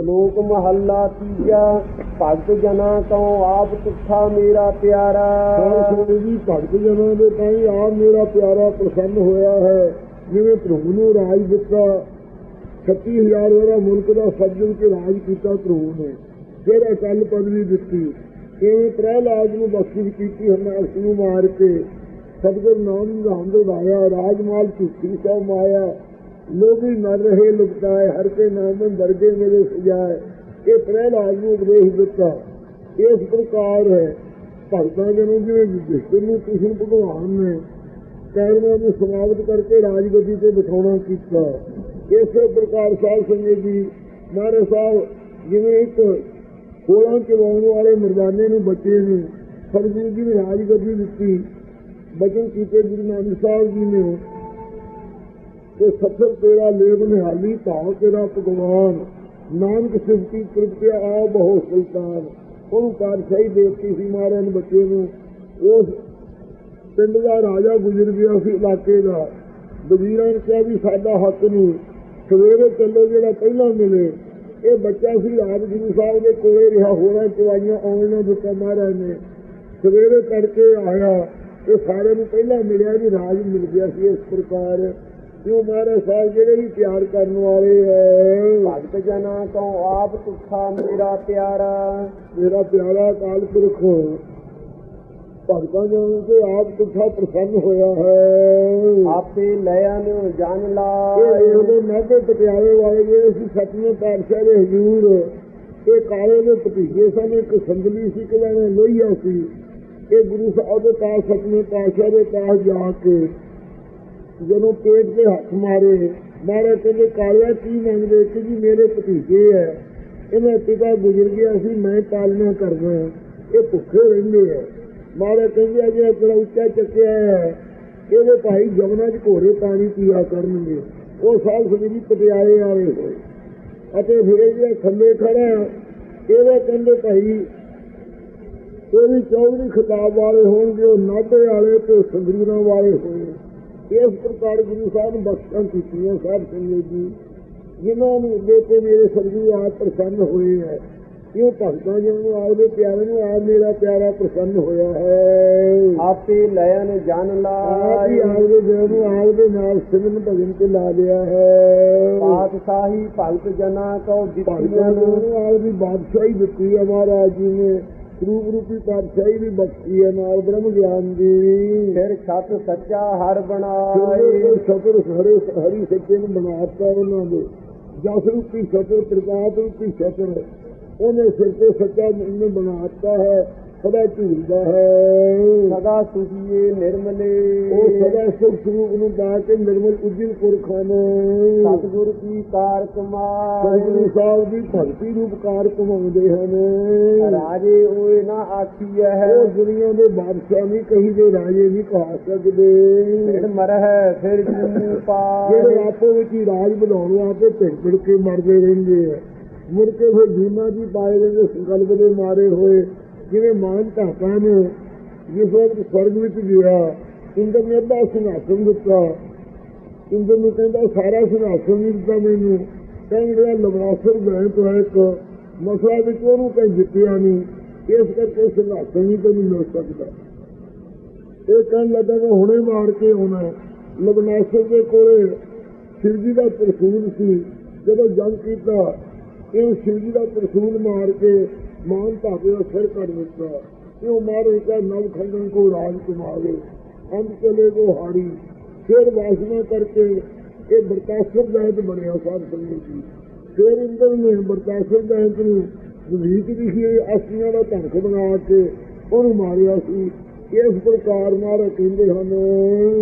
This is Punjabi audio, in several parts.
ਸ਼ਲੋਕ ਮਹੱਲਾ ਤੀਜਾ, ਭਗਤ ਜਨਾ ਕਉ ਆਪ ਤੁਠਾ ਮੇਰਾ ਪਿਆਰਾ। ਸਾਰੇ ਜੀ, ਭਗਤ ਜਨਾਂ ਦੇ ਤਾਈ ਆਪ ਮੇਰਾ ਪਿਆਰਾ ਪ੍ਰਸੰਨ ਹੋਇਆ ਹੈ। ਜਿਵੇਂ ਪ੍ਰਭੂ ਨੂੰ ਰਾਜ ਦਿੱਤਾ 36000 ਵਾਲਾ ਮੁਲਕ ਦਾ ਸੱਜਣ ਕੇ ਰਾਜ ਕੀਤਾ ਪ੍ਰਭੂ ਨੇ। ਫਿਰ ਅਕਲ ਪਦਵੀ ਦਿੱਤੀ। ਕਿਵੇਂ ਪ੍ਰਹਿਲਾਦ ਨੂੰ ਬਖਸ਼ਿਸ਼ ਕੀਤੀ ਹਰਨਾਸ਼ ਨੂੰ ਮਾਰ ਕੇ। ਸਤਿਗੁਰ ਨਾਮ ਦਾ ਹਮਦ ਗਾਇਆ ਰਾਜਮਾਲ ਝੂਠੀ ਸੋ ਮਾਇਆ। ਲੋਭੀ ਮਰ ਰਹੇ, ਲੁਕਤਾਏ, ਹਰ ਕੇ ਨਾਮ ਦਰਗੇ ਮੇਰੇ ਸਜਾਏ। ਇਹ ਪ੍ਰਹਿਲਾਦ ਨੂੰ ਉਪਦੇਸ਼ ਦਿੱਤਾ ਇਸ ਪ੍ਰਕਾਰ ਹੈ। ਭਗਤਾਂ ਦੇ ਨੂੰ ਜਿਵੇਂ ਵਿਸ਼ੇਸ਼ ਨੂੰ ਕ੍ਰਿਸ਼ਨ ਭਗਵਾਨ ਨੇ ਕੈਰਮਾਂ ਨੂੰ ਸਮਾਪਤ ਕਰਕੇ ਰਾਜਗੱਦੀ ਤੇ ਬਿਠਾਉਣਾ ਕੀਤਾ। ਇਸੇ ਪ੍ਰਕਾਰ ਸਾਧ ਸੰਗਤ ਜੀ, ਮਹਾਰਾਜ ਸਾਹਿਬ, ਜਿਵੇਂ ਇੱਕ ਕੋਲਾਂ ਚਵਾਉਣ ਵਾਲੇ ਮਰਦਾਨੇ ਨੂੰ ਬੱਚੇ ਨੂੰ, ਸਤਿਗੁਰੂ ਜੀ ਨੇ ਰਾਜਗੱਦੀ ਦਿੱਤੀ। ਬਚਨ ਕੀਤੇ ਗੁਰੂ ਨਾਨਕ ਸਾਹਿਬ ਜੀ ਨੇ ਕਿ ਸਫਲ ਤੇਰਾ ਲੇਵ ਨਿਹਾਲੀ ਭਾਵ ਤੇਰਾ ਭਗਵਾਨ। ਨਾਨਕ ਸਿਫਤੀ ਤ੍ਰਿਪਤਿਆ ਆ ਬਹੁ ਸੁਲਤਾਨ। ਉਹਨੂੰ ਪਾਤਸ਼ਾਹੀ ਦੇਤੀ ਸੀ ਮਹਾਰਾਜ ਬੱਚੇ ਨੂੰ। ਉਸ ਪਿੰਡ ਦਾ ਰਾਜਾ ਗੁਜ਼ਰ ਗਿਆ ਸੀ ਇਲਾਕੇ ਦਾ। ਵਜ਼ੀਰਾਂ ਨੇ ਕਿਹਾ ਵੀ ਸਾਡਾ ਹੱਕ ਨਹੀਂ। ਸਵੇਰੇ ਚੱਲੋ ਜਿਹੜਾ ਪਹਿਲਾਂ ਮਿਲੇ। ਇਹ ਬੱਚਾ ਸੀ ਰਾਜ ਗੁਰੂ ਸਾਹਿਬ ਦੇ ਕੋਲੇ ਰਿਹਾ। ਹੋਰਾਂ ਚਵਾਈਆਂ ਆਉਣ ਨਾ ਦਿੱਤਾ ਮਹਾਰਾਜ ਨੇ। ਸਵੇਰੇ ਤੜਕੇ ਆਇਆ। ਇਹ ਸਾਰੇ ਨੂੰ ਪਹਿਲਾਂ ਮਿਲਿਆ ਵੀ ਰਾਜ ਮਿਲ ਗਿਆ ਸੀ ਇਸ ਪ੍ਰਕਾਰ। ਕਿਉਂ ਮਹਾਰਾਜ ਸਾਹਿਬ ਜਿਹੜੇ ਵੀ ਪਿਆਰ ਕਰਨ ਵਾਲੇ ਹੈ। ਭਗਤ ਜਨਾ ਕਉ ਆਪ ਤੁਠਾ ਮੇਰਾ ਪਿਆਰਾ। ਮੇਰਾ ਪਿਆਰਾ ਅਕਾਲ ਪੁਰਖ ਭਗਤਾਂ ਜਨਾਂ ਤੇ ਆਪ ਤੁਠਾ ਪ੍ਰਸੰਨ ਹੋਇਆ ਹੈ। ਆਪੇ ਲਿਆਨ ਜਨ ਇਹ ਲਾਏ ਇਹਦੇ ਨਾਭੇ ਪਟਿਆਲੇ ਵਾਲੇ ਜਿਹੜੇ ਸੀ ਸਤਵੇਂ ਪਾਤਸ਼ਾਹ ਦੇ ਹਜ਼ੂਰ ਇਹ ਕਾਲੇ ਦੇ ਭਤੀਜੇ ਸਨ ਇੱਕ ਸੰਗਲੀ ਸੀ ਕਿਹੜਾ ਲੋਹੀਆ ਸੀ। ਇਹ ਗੁਰੂ ਸਾਹਿਬ ਦੇ ਪਾਸ ਸਤਵੇਂ ਪਾਤਸ਼ਾਹ ਦੇ ਪਾਸ ਜਾ ਕੇ ਜਦੋਂ ਪੇਟ ਤੇ ਹੱਥ ਮਾਰੇ ਮਾਰੇ ਕਹਿੰਦੇ, ਕਾਲਿਆ, ਕੀ ਮੰਗਦੇ? ਕਿ ਜੀ ਮੇਰੇ ਭਤੀਜੇ ਹੈ ਇਹਨਾਂ ਪਿਤਾ ਗੁਜ਼ਰ ਗਿਆ ਸੀ, ਮੈਂ ਪਾਲਣਾ ਕਰਦਾ ਇਹ ਭੁੱਖੇ ਰਹਿੰਦੇ ਆ ਮਾਰੇ ਕਹਿੰਦੇ, ਅਜੇ ਆਪਣਾ ਉੱਚਾ ਚੱਕਿਆ ਹੈ ਇਹਦੇ ਭਾਈ ਜਮਨਾ ਚ ਘੋੜੇ ਪਾਣੀ ਪੀਆ ਕਰਨਗੇ। ਉਹ ਸਾਲ ਸਵੇਰੀ ਪਟਿਆਲੇ ਆਏ ਹੋਏ। ਅਤੇ ਫਿਰ ਇਹ ਥੱਲੇ ਖੜਾ। ਇਹਦੇ ਕਹਿੰਦੇ, ਭਾਈ ਇਹ ਵੀ ਚੌਧਰੀ ਖਿਤਾਬ ਵਾਲੇ ਹੋਣਗੇ, ਉਹ ਨਾਭੇ ਵਾਲੇ ਤੇ ਸੰਗਰੂਰਾਂ ਵਾਲੇ ਹੋਣਗੇ। ਇਸ ਪ੍ਰਕਾਰ ਗੁਰੂ ਸਾਹਿਬ ਨੇ ਬਖਸ਼ਾਂ ਕੀਤੀਆਂ ਸਾਧ ਸੰਗਤ ਜੀ। ਜਿਨ੍ਹਾਂ ਨੂੰ ਦੇਤੇ ਮੇਰੇ ਸਰਜੂ ਆਪ ਪ੍ਰਸੰਨ ਹੋਏ ਹੈ। ਇਹ ਭਗਤਾਂ ਜਿਹਨਾਂ ਨੂੰ ਆਪਦੇ ਪਿਆਰੇ ਨੂੰ ਆਪ ਮੇਰਾ ਪਿਆਰਾ ਪ੍ਰਸੰਨ ਹੋਇਆ ਹੈ। ਆਪੇ ਲਿਆਨ ਜਨ ਆਪ ਹੀ ਲਾਏ। ਆਪਦੇ ਦਿਲ ਨੂੰ ਆਪਦੇ ਨਾਲ ਸਿਮਰਨ ਭਜਨ ਤੇ ਲਾ ਲਿਆ ਹੈ। ਪਾਤਸ਼ਾਹੀ ਭਗਤ ਜਨਾ ਕਉ ਦਿੱਤੀਆਂ ਨੂੰ। ਨੂੰ ਆਪਦੀ ਬਾਦਸ਼ਾਹੀ ਦਿੱਤੀ ਹੈ ਮਹਾਰਾਜ ਜੀ ਨੇ। ਰੂਪ ਰੂਪੀ ਬਾਦਸ਼ਾਹੀ ਵੀ ਬਖਸ਼ੀ ਹੈ ਨਾਲ ਬ੍ਰਹਮ ਗਿਆਨ ਦੀ। ਫਿਰ ਛਤ ਸੱਚਾ ਹਰ ਬਣਾਏ। ਸ਼ਤਰ ਹਰੇ ਹਰੀ ਸੱਚੇ ਨੂੰ ਬਣਾਤਾ ਉਹਨਾਂ ਦੇ। ਜਸ ਰੂਪੀ ਸ਼ਤਰ ਪ੍ਰਤਾਪ ਰੂਪੀ ਸ਼ਤਰ ਉਹਨੇ ਸਿਰ ਤੇ ਸੱਚਾ ਉਹਨੇ ਬਣਾਤਾ ਹੈ। ਸਦਾ ਝੂਲਦਾ ਹੈ। ਸਦਾ ਸੁਖੀਏ ਨਿਰਮਲੇ। ਉਹ ਸਦਾ ਸੁਖ ਸਰੂਪ ਨੂੰ ਪਾ ਕੇ ਨਿਰਮਲ ਉਜਲ ਪੁਰਖਾਂ ਨੂੰ ਸਤਿਗੁਰ ਕੀ ਕਾਰ ਕਮਾਏ। ਸਤਿਗੁਰੂ ਸਾਹਿਬ ਦੀ ਭਗਤੀ ਰੂਪ ਕਾਰ ਕਮਾਉਂਦੇ ਹਨ। ਰਾਜੇ ਹੋਏ ਨਾ ਆਖੀਐ ਹੈ। ਉਹ ਦੁਨੀਆ ਦੇ ਬਾਦਸ਼ਾਹ ਨਹੀਂ ਕਹੀ ਦੇ ਰਾਜੇ ਨਹੀਂ ਕਹਾ ਸਕਦੇ। ਫਿਰ ਮਰਹਿ ਫਿਰ ਜੀਉ ਪਾਏ। ਜਿਹੜੇ ਆਪੋ ਵਿੱਚ ਹੀ ਰਾਜ ਬਣਾਉਣ ਵਾਸਤੇ ਭਿੜ ਭਿੜ ਕੇ ਮਰਦੇ ਰਹਿੰਦੇ ਆ। ਮੁੜ ਕੇ ਫਿਰ ਜੀਨਾ ਜੀ ਪਾਏ ਰਹਿੰਦੇ ਸੰਕਲਪ ਦੇ ਮਾਰੇ ਹੋਏ। ਜਿਵੇਂ ਮਾਨ ਧਾਤਾ ਨੇ, ਜਿਸ ਸਵਰਗ ਵਿੱਚ ਗਿਆ ਇੰਦਰ ਨੇ ਅੱਧਾ ਸਿੰਘਾਸਨ ਦਿੱਤਾ। ਇੰਦਰ ਨੂੰ ਕਹਿੰਦਾ, ਸਾਰਾ ਸਿੰਘਾਸਨ ਨਹੀਂ ਦਿੱਤਾ ਮੈਨੂੰ। ਕਹਿੰਦਾ ਲਵਰਾਸਰ ਗਏ ਤੋਂ ਇੱਕ ਮਸਲਾ ਵਿੱਚ ਉਹਨੂੰ ਕਹੀਂ ਜਿੱਤਿਆ ਨਹੀਂ। ਇਸ ਕਰਕੇ ਸਿੰਘਾਸਨ ਨਹੀਂ ਤੈਨੂੰ ਮਿਲ ਸਕਦਾ। ਇਹ ਕਹਿਣ ਲੱਗਾ ਕਿ ਹੁਣੇ ਮਾਰ ਕੇ ਆਉਣਾ। ਹੈ। ਲਬਨਾਸਰ ਦੇ ਕੋਲੇ ਸ਼ਿਵਜੀ ਦਾ ਤਰਸੂਲ ਸੀ। ਜਦੋਂ ਜੰਗ ਕੀਤਾ ਇਹ ਸ਼ਿਵਜੀ ਦਾ ਤਰਸੂਲ ਮਾਰ ਕੇ ਮਾਨ ਧਾਗੇ ਦਾ ਸਿਰ ਕੱਢ ਦਿੱਤਾ। ਇਹ ਮਾਰੇ ਕਾ ਨਵ ਖੰਡਨ ਕੋ ਰਾਜ ਕੁਮਾਰੇ ਅੰਤ ਚਲੇ ਕੋ ਹਾੜੀ। ਫਿਰ ਵਾਸਨਾ ਕਰਕੇ ਇਹ ਬਰਤਾਸਰ ਦਾਇਤ ਬਣਿਆ ਸਾਧ ਸੰਗਤ ਜੀ। ਫਿਰ ਇੰਦਰ ਨੇ ਬਰਤਾਸਰ ਦਾਇਤ ਨੂੰ ਵਿਧੀਕ ਦੀ ਸੀ ਆਸੀਆਂ ਦਾ ਧੰਖ ਬਣਾ ਕੇ ਉਹਨੂੰ ਮਾਰਿਆ ਸੀ। ਇਸ ਪ੍ਰਕਾਰ ਨਾਲ ਕਹਿੰਦੇ ਹਨ।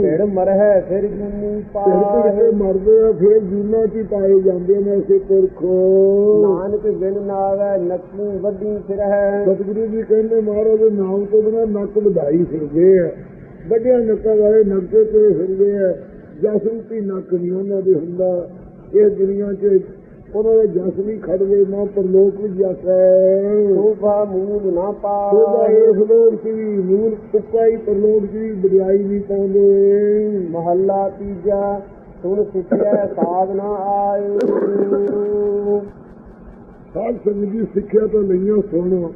ਫਿਰ ਮਰਹਿ ਫਿਰ ਫਿਰ ਪਾਏ ਕੇ ਮਰਦੇ ਆ ਫਿਰ ਜੀਨਾ ਚ ਪਾਏ ਜਾਂਦੇ ਨੇ ਐਸੇ ਪੁਰਖ। ਨਾਨਕ ਬਿਨ ਨਾਵੈ ਨਕੀ ਵੱਡੀ ਫਿਰਹਿ ਸਤਿਗੁਰੂ ਜੀ ਕਹਿੰਦੇ ਮਹਾਰਾਜ ਦੇ ਨਾਮ ਤੋਂ ਬਿਨਾਂ ਨੱਕ ਵਧਾਈ ਫਿਰਦੇ ਆ। ਵੱਡਿਆਂ ਨੱਕਾਂ ਵਾਲੇ ਨੱਕੇ ਤੇ ਫਿਰਦੇ ਆ। ਜਸ ਰੂਪੀ ਨੱਕ ਨਹੀਂ ਉਹਨਾਂ ਦੇ ਹੁੰਦਾ। ਇਹ ਦੁਨੀਆ 'ਚ ਉਹਨਾਂ ਦੇ ਜਸ ਵੀ ਖੜਵੇ ਨਾ ਪਰਲੋਕ ਵੀ ਜਸ ਹੈ। ਸੋਭਾ ਮੂਲ ਨਾ ਪਾਏ ਇਸ ਲੋਕ 'ਚ ਵੀ ਮੂਲ ਹੀ ਪਰਲੋਕ 'ਚ ਵੀ ਵਡਿਆਈ ਨਹੀਂ ਪਾਉਂਦੇ। ਮਹੱਲਾ ਤੀਜਾ ਸੁਣ ਸਿੱਖਿਆ ਸਾਧ ਨਾ ਆਏ ਸਾਧ ਸੰਗਤ ਦੀ ਸਿੱਖਿਆ ਤਾਂ ਲਈਆਂ ਸੁਣ।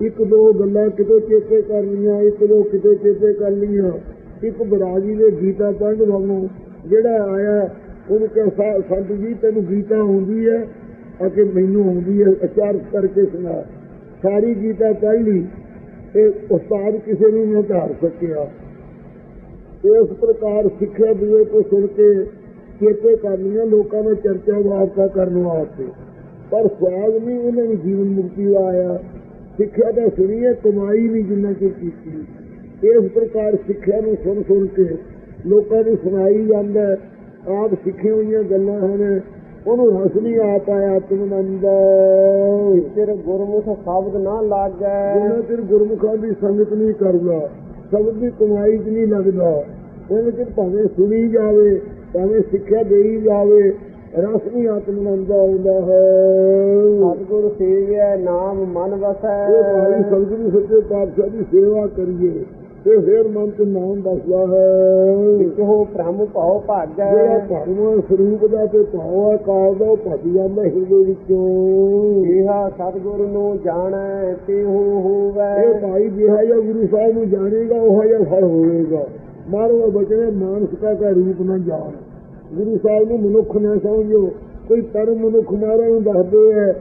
ਇੱਕ ਦੋ ਗੱਲਾਂ ਕਿਤੇ ਚੇਤੇ ਕਰ ਲਈਆਂ ਇੱਕ ਦੋ ਕਿਤੇ ਚੇਤੇ ਕਰ ਲਈਆਂ। ਇੱਕ ਬਰਾਜੀ ਦੇ ਗੀਤਾ ਪੜ੍ਹਨ ਵਾਂਗੂ ਜਿਹੜਾ ਆਇਆ ਉਹਨੂੰ ਕਿਹਾ, ਸਾ- ਸੰਤ ਜੀ, ਤੈਨੂੰ ਗੀਤਾ ਆਉਂਦੀ ਹੈ ਅਤੇ ਮੈਨੂੰ ਆਉਂਦੀ ਹੈ ਅਚਾਰ ਕਰਕੇ ਸੁਣਾ। ਸਾਰੀ ਗੀਤਾ ਪੜ੍ਹ ਲਈ ਇਹ ਉਸਤਾਦ ਕਿਸੇ ਨੂੰ ਨਾ ਧਾਰ ਸਕਿਆ। ਇਸ ਪ੍ਰਕਾਰ ਸਿੱਖਿਆ ਦੂਏ ਤੋਂ ਸੁਣ ਕੇ ਚੇਤੇ ਕਰਨੀਆਂ, ਲੋਕਾਂ ਨਾਲ ਚਰਚਾ ਵਾਰਤਾ ਕਰਨ ਵਾਸਤੇ। ਪਰ ਸਵਾਲ ਨਹੀਂ, ਉਹਨਾਂ ਨੂੰ ਜੀਵਨ ਮੁਕਤੀ ਦਾ ਆਇਆ। ਸਿੱਖਿਆ ਤਾਂ ਸੁਣੀਏ ਕਮਾਈ ਨਹੀਂ ਜਿੰਨਾ ਚਿਰ ਕੀਤੀ। ਇਸ ਪ੍ਰਕਾਰ ਸਿੱਖਿਆ ਨੂੰ ਸੁਣ ਸੁਣ ਕੇ ਲੋਕਾਂ ਨੂੰ ਸੁਣਾਈ ਜਾਂਦਾ ਆਪ ਸਿੱਖੀਆਂ ਹੋਈਆਂ ਗੱਲਾਂ ਹਨ। ਉਹਨੂੰ ਰਸ ਨਹੀਂ ਆ ਪਾਇਆ ਆਤਮਨੰਦ ਸਿਰ ਗੁਰਮੁਖ ਸ਼ਬਦ ਨਾ ਲਾਗੈ ਜਿੰਨਾ ਚਿਰ ਗੁਰਮੁਖਾਂ ਦੀ ਸੰਗਤ ਨਹੀਂ ਕਰਦਾ ਸ਼ਬਦ ਦੀ ਕਮਾਈ 'ਚ ਨਹੀਂ ਲੱਗਦਾ। ਉਹਨਾਂ ਚਿਰ ਭਾਵੇਂ ਸੁਣੀ ਜਾਵੇ ਭਾਵੇਂ ਸਿੱਖਿਆ ਦੇਈ ਜਾਵੇ ਰਸ ਨਹੀਂ ਆਤਮਨੰਦ ਆਉਂਦਾ ਹੈ ਸਤਿਗੁਰ ਸੇਵਿਆ ਨਾਮ ਮਨ ਵਸੈ। ਇਹ ਭਾਈ ਸਤਿਗੁਰੂ ਸੱਚੇ ਪਾਤਸ਼ਾਹ ਦੀ ਸੇਵਾ ਕਰੀਏ। ਤੇ ਫਿਰ ਮਨ ਚ ਨਾਮ ਬਸਦਾ ਹੈ। ਵਿਚੋ ਭ੍ਰਮ ਭਉ ਜਿਹੜਾ ਭਾਗੈ ਧਰਮ ਸਰੂਪ ਦਾ ਤੇ ਹੈ ਕਾਲ ਦਾ ਭੱਜ ਜਾਂਦਾ ਹਿਰਦੇ ਵਿੱਚੋਂ। ਇਹਾ ਸਤਿਗੁਰ ਨੂੰ ਜਾਣੈ ਤਿਹੂ ਹੋਵੈ। ਇਹ ਭਾਈ ਜਿਹਾ ਜਿਹਾ ਗੁਰੂ ਸਾਹਿਬ ਨੂੰ ਜਾਣੇਗਾ ਉਹ ਜਿਹਾ ਫਲ ਹੋਵੇਗਾ। ਮਾਰੋ ਬਚਨੇ ਮਾਨਸਿਕਤਾ ਦਾ ਰੂਪ ਨਾ ਜਾਣ। ਗੁਰੂ ਸਾਹਿਬ ਨੂੰ ਮਨੁੱਖ ਨਾ ਸਮਝੋ। ਕੋਈ ਪਰਮ ਮਨੁੱਖ ਮਾਰਾ ਨੂੰ ਦੱਸਦੇ ਹੈ।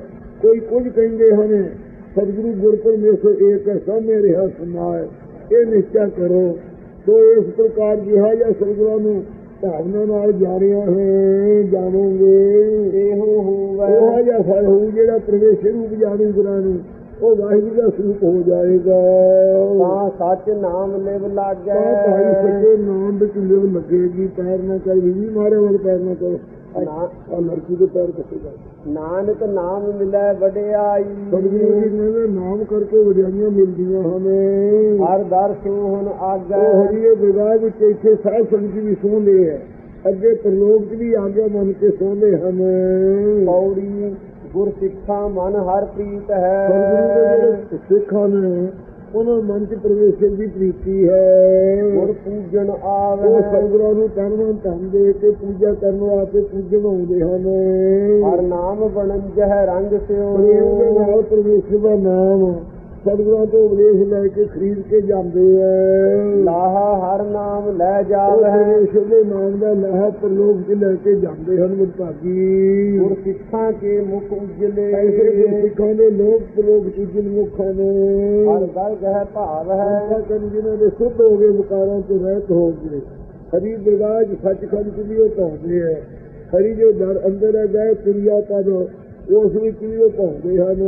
ਕੋਈ ਕੁਝ ਕਹਿੰਦੇ ਹਨ ਸਤਿਗੁਰੂ ਗੁਰ ਪਰਮੇਸ਼ਰ ਏਕ ਹੈ ਸਭ ਰਿਹਾ ਸੁਨਾਏ ਇਹ ਨਿਸ਼ਚੈ ਕਰੋ ਸੋ ਇਸ ਪ੍ਰਕਾਰ ਜਿਹਾ ਜਿਹਾ ਸਤਿਗੁਰਾਂ ਨੂੰ ਭਾਵਨਾ ਨਾਲ ਜਾਣਿਆ ਹੈ ਜਾਣੋਗੇ ਤਿਹੂ ਹੋਵੈ ਉਹ ਜਿਹਾ ਫਲ ਹੋਊ ਜਿਹੜਾ ਪ੍ਰਵੇਸ਼ ਰੂਪ ਜਾਣੂ ਗੁਰਾਂ ਨੂੰ ਉਹ ਵਾਹਿਗੁਰੂ ਦਾ ਸਰੂਪ ਹੋ ਜਾਏਗਾ। ਤਾਂ ਸੱਚ ਨਾਮ ਲਿਵ ਲਾਗੈ। ਤਾਂ ਭਾਈ ਸੱਚੇ ਨਾਮ ਵਿੱਚ ਲਿਵ ਲੱਗੇਗੀ ਪੈਰ ਨਾ ਕਰ ਵੀ ਮਾਰੇ ਵਾਲ ਪੈਰ ਨਾ ਕਰੋ। ਨਾ- ਆ ਲੜਕੀ ਦੇ ਪੈਰ ਕਿੱਥੇ ਜਾ ਨਾਨਕ ਨਾਮ ਮਿਲੈ ਵਡਿਆਈ। ਸਤਿਗੁਰੂ ਜੀ ਕਹਿੰਦੇ ਨਾਮ ਕਰਕੇ ਵਡਿਆਈਆਂ ਮਿਲਦੀਆਂ ਹਨ। ਹਰ ਦਰ ਸੋਹਣ ਆਗੈ। ਹਰੀਏ ਵਿਵਾਹ ਵਿੱਚ ਇੱਥੇ ਸਾਧ ਸੰਗਤ ਵੀ ਸੋਹੰਦੇ ਹੈ। ਅੱਗੇ ਪ੍ਰਲੋਕ 'ਚ ਵੀ ਆਗਿਆ ਮੰਨ ਕੇ ਸੋਹੰਦੇ ਹਨ। ਪੌੜੀ ਗੁਰ ਸਿੱਖਾ ਮਨ ਹਰ ਪ੍ਰੀਤ ਸਤਿਗੁਰੂ ਦੇ ਹੈ ਸਿੱਖਾਂ ਨੇ ਉਹਨਾਂ ਮਨ 'ਚ ਪ੍ਰਵੇਸ਼ਨ ਦੀ ਪ੍ਰੀਤੀ ਹੈ। ਗੁਰ ਉਹ ਆਵੈ। ਸਤਿਗੁਰਾਂ ਨੂੰ ਤਨ ਮਨ ਧਨ ਦੇ ਕੇ ਪੂਜਾ ਕਰਨ ਵਾਸਤੇ ਪੂਜਣ ਆਉਂਦੇ ਹਨ। ਹਰ ਨਾਮ ਬਣਜਹਿ ਰੰਗ ਸਿਓ ਪ੍ਰੇਮ ਦੇ ਨਾਲ ਪਰਮੇਸ਼ਰ ਦਾ ਨਾਮ ਸਤਿਗੁਰਾਂ ਤੋਂ ਉਪਦੇਸ਼ ਲੈ ਕੇ ਖਰੀਦ ਕੇ ਜਾਂਦੇ ਐ ਲਾਹਾ ਹਰ ਨਾਮ ਲੈ ਜਾਵੈ। ਦੇ ਨਾਮ ਦਾ ਲਾਹਾ ਪ੍ਰਲੋਕ ਚ ਲੈ ਕੇ ਜਾਂਦੇ ਹਨ ਮੁਤਾਗੀ ਗੁਰ ਸਿੱਖਾਂ ਕੇ ਮੁਖ ਉਜਲੇ। ਐਸੇ ਗੁਰਸਿੱਖਾਂ ਦੇ ਲੋਕ ਪ੍ਰਲੋਕ ਚ ਜਿਨ ਮੁਖਾਂ ਨੇ। ਹਰ ਦਲ ਗਹਿ ਭਾਵ ਹੈ। ਕਰਨ ਜਿਨ੍ਹਾਂ ਦੇ ਸੁੱਧ ਹੋ ਗਏ ਵਿਕਾਰਾਂ ਤੋਂ ਰਹਿਤ ਹੋ ਗਏ। ਹਰੀ ਵਿਰਾਜ ਸੱਚਖੰਡ ਵੀ ਉਹ ਪਾਉਂਦੇ ਐ ਹਰੀ ਜੋ ਦਰ ਅੰਦਰ ਹੈ ਗਏ ਪ੍ਰਿਆ ਪਦ ਉਸ ਵਿੱਚ ਵੀ ਉਹ ਪਾਉਂਦੇ ਹਨ।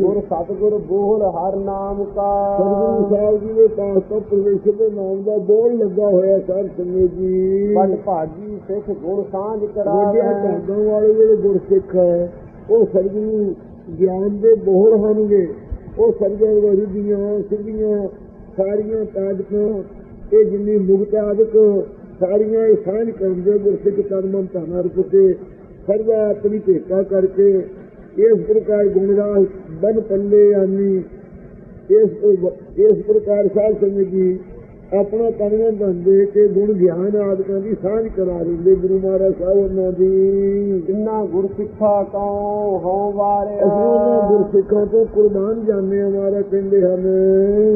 ਗੁਰ ਸਤਿਗੁਰ ਬੋਲ ਹਰ ਨਾਮ ਕਾ। ਸਤਿਗੁਰੂ ਸਾਹਿਬ ਜੀ ਦੇ ਪਾਸ ਤੋਂ ਪ੍ਰਵੇਸ਼ ਦੇ ਨਾਮ ਦਾ ਬੋਲ ਲੱਗਾ ਹੋਇਆ ਸਰ ਸੰਗਤ ਜੀ। ਪਟ ਭਾਗੀ ਸਿੱਖ ਗੁਰ ਸਾਂਝ ਕਰਾਵੈ ਭਾਗਾਂ ਵਾਲੇ ਜਿਹੜੇ ਗੁਰਸਿੱਖ ਹੈ ਉਹ ਸਤਿਗੁਰੂ ਗਿਆਨ ਦੇ ਬੋਹੜ ਹੋਣਗੇ। ਉਹ ਸਤਿਗੁਰੂ ਵਾਲੀ ਦੀਆਂ ਸਿੱਧੀਆਂ ਸਾਰੀਆਂ ਤਾਜਕਾਂ ਇਹ ਜਿੰਨੀ ਮੁਕਤ ਆਦਿਕ ਸਾਰੀਆਂ ਇਹ ਸਾਂਝ ਕਰਦੇ ਗੁਰਸਿੱਖ ਤਨ ਮਨ ਧਨ ਅਰਪ ਕੇ ਸਰਵਾ ਆਪਣੀ ਭੇਟਾ ਕਰਕੇ ਇਸ ਪ੍ਰਕਾਰ ਗੁਣਗਾਨ ਬਨ ਪੱਲੇ ਆਨੀ। ਇਸ ਇਸ ਪ੍ਰਕਾਰ ਸਾਧ ਸੰਗਤ ਜੀ ਆਪਣਾ ਤਨਮਨ ਧਨ ਦੇ ਕੇ ਗੁਣ ਗਿਆਨ ਆਦਿਕਾਂ ਦੀ ਸਾਂਝ ਕਰਾ ਦਿੰਦੇ। ਗੁਰੂ ਮਹਾਰਾਜ ਸਾਹਿਬ ਉਹਨਾਂ ਦੀ ਜਿਨ੍ਹਾਂ ਗੁਰ ਸਿੱਖਾ ਕਉ ਹਉ ਵਾਰਿਆ। ਅਸੀਂ ਉਹਨਾਂ ਗੁਰਸਿੱਖਾਂ ਤੋਂ ਕੁਰਬਾਨ ਜਾਂਦੇ ਆ ਮਹਾਰਾਜ ਕਹਿੰਦੇ ਹਨ।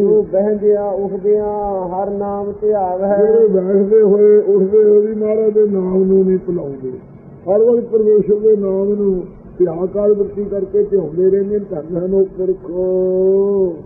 ਤੂੰ ਬਹਿੰਦਿਆਂ ਉੱਠਦਿਆਂ ਹਰ ਨਾਮ ਧਿਆਵੈ। ਜਿਹੜੇ ਬੈਠਦੇ ਹੋਏ ਉੱਠਦੇ ਹੋਏ ਵੀ ਮਹਾਰਾਜ ਦੇ ਨਾਮ ਨੂੰ ਨਹੀਂ ਭੁਲਾਉਂਦੇ। ਹਰ ਵਕਤ ਪਰਮੇਸ਼ਰ ਦੇ ਨਾਮ ਨੂੰ ਧਿਆ ਕਾਲ ਵਰਤੀ ਕਰਕੇ ਧਿਆਉਂਦੇ ਰਹਿੰਦੇ ਨੇ ਧੰਨ ਹਨ ਉਹ ਪੁਰਖੋ।